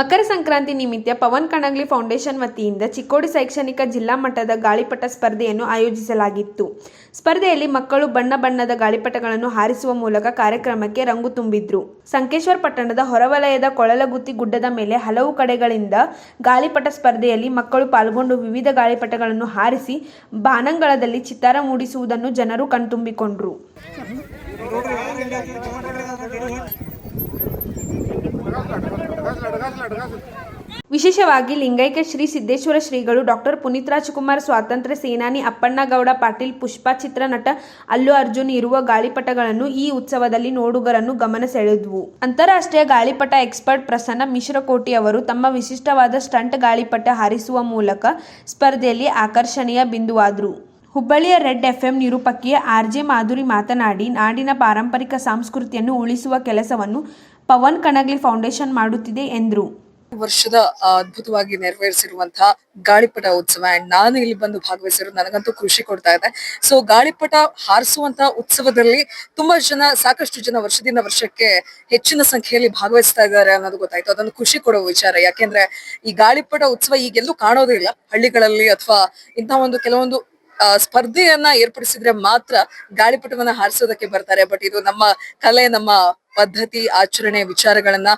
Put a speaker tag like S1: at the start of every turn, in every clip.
S1: ಮಕರ ಸಂಕ್ರಾಂತಿ ನಿಮಿತ್ತ ಪವನ್ ಕಣಗ್ಲಿ ಫೌಂಡೇಶನ್ ವತಿಯಿಂದ ಚಿಕ್ಕೋಡಿ ಶೈಕ್ಷಣಿಕ ಜಿಲ್ಲಾ ಮಟ್ಟದ ಗಾಳಿಪಟ ಸ್ಪರ್ಧೆಯನ್ನು ಆಯೋಜಿಸಲಾಗಿತ್ತು. ಸ್ಪರ್ಧೆಯಲ್ಲಿ ಮಕ್ಕಳು ಬಣ್ಣ ಬಣ್ಣದ ಗಾಳಿಪಟಗಳನ್ನು ಹಾರಿಸುವ ಮೂಲಕ ಕಾರ್ಯಕ್ರಮಕ್ಕೆ ರಂಗು ತುಂಬಿದ್ರು. ಸಂಕೇಶ್ವರ ಪಟ್ಟಣದ ಹೊರವಲಯದ ಕೊಳಲಗುತ್ತಿ ಗುಡ್ಡದ ಮೇಲೆ ಹಲವು ಕಡೆಗಳಿಂದ ಗಾಳಿಪಟ ಸ್ಪರ್ಧೆಯಲ್ಲಿ ಮಕ್ಕಳು ಪಾಲ್ಗೊಂಡು ವಿವಿಧ ಗಾಳಿಪಟಗಳನ್ನು ಹಾರಿಸಿ ಬಾನಂಗಳದಲ್ಲಿ ಚಿತ್ತಾರ ಮೂಡಿಸುವುದನ್ನು ಜನರು ಕಣ್ತುಂಬಿಕೊಂಡ್ರು. ವಿಶೇಷವಾಗಿ ಲಿಂಗೈಕ್ಯ ಶ್ರೀ ಸಿದ್ದೇಶ್ವರ ಶ್ರೀಗಳು ಡಾಕ್ಟರ್ ಪುನೀತ್ ರಾಜ್ಕುಮಾರ್ ಸ್ವಾತಂತ್ರ್ಯ ಸೇನಾನಿ ಅಪ್ಪಣ್ಣಗೌಡ ಪಾಟೀಲ್ ಪುಷ್ಪ ಚಿತ್ರ ನಟ ಅಲ್ಲು ಅರ್ಜುನ್ ಇರುವ ಗಾಳಿಪಟಗಳನ್ನು ಈ ಉತ್ಸವದಲ್ಲಿ ನೋಡುಗರನ್ನು ಗಮನ ಸೆಳೆದ್ವು. ಅಂತಾರಾಷ್ಟ್ರೀಯ ಗಾಳಿಪಟ ಎಕ್ಸ್ಪರ್ಟ್ ಪ್ರಸನ್ನ ಮಿಶ್ರಕೋಟಿ ಅವರು ತಮ್ಮ ವಿಶಿಷ್ಟವಾದ ಸ್ಟಂಟ್ ಗಾಳಿಪಟ ಹಾರಿಸುವ ಮೂಲಕ ಸ್ಪರ್ಧೆಯಲ್ಲಿ ಆಕರ್ಷಣೀಯ ಬಿಂದುವಾದರು. ಹುಬ್ಬಳ್ಳಿಯ red FM R RJ Madhuri ಮಾತನಾಡಿ, ನಾಡಿನ ಪಾರಂಪರಿಕ ಸಂಸ್ಕೃತಿಯನ್ನು ಉಳಿಸುವ ಕೆಲಸವನ್ನು ಪವನ್ ಕಣಗ್ಲಿ ಫೌಂಡೇಶನ್ ಮಾಡುತ್ತಿದೆ ಎಂದರು.
S2: ವರ್ಷದ ಅದ್ಭುತವಾಗಿ ನೆರವೇರಿಸಿರುವಂತಹ ಗಾಳಿಪಟ ಉತ್ಸವ ಅಂಡ್ ನಾನು ಇಲ್ಲಿ ಬಂದು ಭಾಗವಹಿಸಿರೋದು ನನಗಂತೂ ಖುಷಿ ಕೊಡ್ತಾ ಇದೆ. ಸೊ ಗಾಳಿಪಟ ಹಾರಿಸುವಂತಹ ಉತ್ಸವದಲ್ಲಿ ತುಂಬಾ ಜನ, ಸಾಕಷ್ಟು ಜನ ವರ್ಷದಿಂದ ವರ್ಷಕ್ಕೆ ಹೆಚ್ಚಿನ ಸಂಖ್ಯೆಯಲ್ಲಿ ಭಾಗವಹಿಸ್ತಾ ಇದ್ದಾರೆ ಅನ್ನೋದು ಗೊತ್ತಾಯ್ತು. ಅದೊಂದು ಖುಷಿ ಕೊಡೋ ವಿಚಾರ. ಯಾಕೆಂದ್ರೆ ಈ ಗಾಳಿಪಟ ಉತ್ಸವ ಈಗೆಲ್ಲೂ ಕಾಣೋದೇ ಇಲ್ಲ. ಹಳ್ಳಿಗಳಲ್ಲಿ ಅಥವಾ ಇಂತಹ ಒಂದು ಕೆಲವೊಂದು ಸ್ಪರ್ಧೆಯನ್ನ ಏರ್ಪಡಿಸಿದ್ರೆ ಮಾತ್ರ ಗಾಳಿಪಟವನ್ನ ಹಾರಿಸೋದಕ್ಕೆ ಬರ್ತಾರೆ. ಬಟ್ ಇದು ನಮ್ಮ ಕಲೆ, ನಮ್ಮ ಪದ್ಧತಿ ಆಚರಣೆ ವಿಚಾರಗಳನ್ನ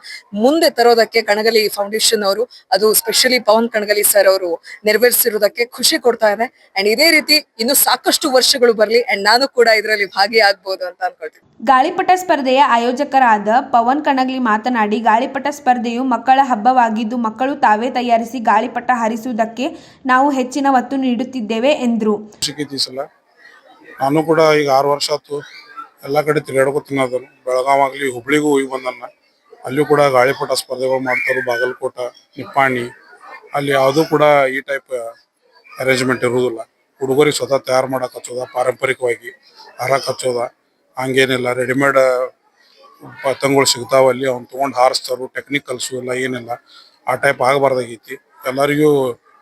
S2: ಮುಂದೆ ತರೋದಕ್ಕೆ ಕಣಗಲಿ ಫೌಂಡೇಶನ್ ಅವರು ಅದು ಸ್ಪೆಷಲಿ ಪವನ್ ಕಣಗಲಿ ಸರ್ ಅವರು ನೆರವೇರಿಸಿರೋದಕ್ಕೆ ಖುಷಿ ಕೊಡ್ತಾ ಇದೆ. ಅಂಡ್ ಇದೇ ರೀತಿ ಇನ್ನು ಸಾಕಷ್ಟು ವರ್ಷಗಳು ಬರಲಿ ಅಂಡ್ ನಾನು ಕೂಡ ಇದರಲ್ಲಿ ಭಾಗಿಯಾಗಬಹುದು ಅಂತ ಅನ್ಕೊಳ್ತೀನಿ.
S1: ಗಾಳಿಪಟ ಸ್ಪರ್ಧೆಯ ಆಯೋಜಕರಾದ ಪವನ್ ಕಣಗಲಿ ಮಾತನಾಡಿ ಗಾಳಿಪಟ ಸ್ಪರ್ಧೆಯು ಮಕ್ಕಳ ಹಬ್ಬವಾಗಿದ್ದು ಮಕ್ಕಳು ತಾವೇ ತಯಾರಿಸಿ ಗಾಳಿಪಟ ಹಾರಿಸುವುದಕ್ಕೆ ನಾವು ಹೆಚ್ಚಿನ ಒತ್ತು ನೀಡುತ್ತಿದ್ದೇವೆ ಎಂದರು.
S3: ಸಲ. ನಾನು ಕೂಡ ಈಗ ಆರು ವರ್ಷ ಆಯ್ತು ಎಲ್ಲ ಕಡೆ ತಿರುಗಾಡ್ಕೊತೀನಿ ಅದನ್ನು ಬೆಳಗಾವ್ ಆಗ್ಲಿ ಹುಬ್ಳಿಗೂ ಹೋಗಿ ಬಂದನ್ನ. ಅಲ್ಲೂ ಕೂಡ ಗಾಳಿಪಟ ಸ್ಪರ್ಧೆಗಳು ಮಾಡ್ತಾರೆ ಬಾಗಲಕೋಟ, ನಿಪ್ಪಾಣಿ. ಅಲ್ಲಿ ಯಾವುದೂ ಕೂಡ ಈ ಟೈಪ್ ಅರೇಂಜ್ಮೆಂಟ್ ಇರುವುದಿಲ್ಲ. ಹುಡುಗರಿಗೆ ಸ್ವತಃ ತಯಾರು ಮಾಡಕ್ ಹಚ್ಚೋದ, ಪಾರಂಪರಿಕವಾಗಿ ಹಾರಕ್ಕೆ ಹಚ್ಚೋದ ಹಂಗೇನಿಲ್ಲ. ರೆಡಿಮೇಡ್ ಪತಂಗಗಳು ಸಿಗ್ತಾವ ಅಲ್ಲಿ. ಅವ್ನು ತೊಗೊಂಡು ಹಾರಿಸ್ತಾರು ಟೆಕ್ನಿಕಲ್ಸು ಎಲ್ಲ ಏನಿಲ್ಲ. ಆ ಟೈಪ್ ಆಗಬಾರ್ದಾಗೈತಿ. ಎಲ್ಲರಿಗೂ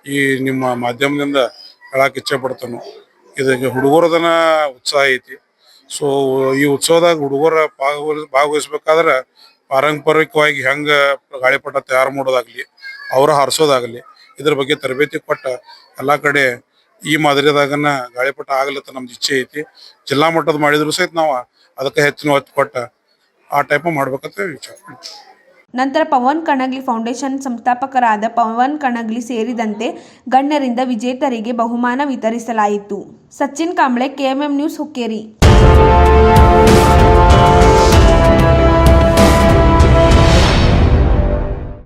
S3: ಈ ನಿಮ್ಮ ಮಾಧ್ಯಮದಿಂದ ಹೇಳಕ್ಕೆ ಇಚ್ಛೆ ಪಡ್ತಾನು. ಇದಕ್ಕೆ ಹುಡುಗರದನ ಉತ್ಸಾಹ ಐತಿ. ಸೊ ಈ ಉತ್ಸವದಾಗ ಹುಡುಗರ ಭಾಗವಹಿಸ್ ಭಾಗವಹಿಸ್ಬೇಕಾದ್ರೆ ಪಾರಂಪರಿಕವಾಗಿ ಹೆಂಗ ಗಾಳಿಪಟ ತಯಾರು ಮಾಡೋದಾಗ್ಲಿ, ಅವರ ಹಾರಿಸೋದಾಗ್ಲಿ, ಇದ್ರ ಬಗ್ಗೆ ತರಬೇತಿ ಕೊಟ್ಟ ಎಲ್ಲಾ ಕಡೆ ಈ ಮಾದರಿದಾಗನ ಗಾಳಿಪಟ ಆಗ್ಲತ್ತ ನಮ್ದು ಇಚ್ಛೆ ಐತಿ. ಜಿಲ್ಲಾ ಮಟ್ಟದ ಮಾಡಿದ್ರು ಸಹಿತ ನಾವು ಅದಕ್ಕೆ ಹೆಚ್ಚಿನ ಒತ್ತು ಕೊಟ್ಟ ಆ ಟೈಪ್ ಮಾಡ್ಬೇಕಂತ ವಿಚಾರ
S1: ನಂತರ ಪವನ್ ಕಣಗ್ಲಿ ಫೌಂಡೇಶನ್ ಸಂಸ್ಥಾಪಕರಾದ ಪವನ್ ಕಣಗ್ಲಿ ಸೇರಿದಂತೆ ಗಣ್ಯರಿಂದ ವಿಜೇತರಿಗೆ ಬಹುಮಾನ ವಿತರಿಸಲಾಯಿತು. Sachin Kamble KMM news Hukkeri.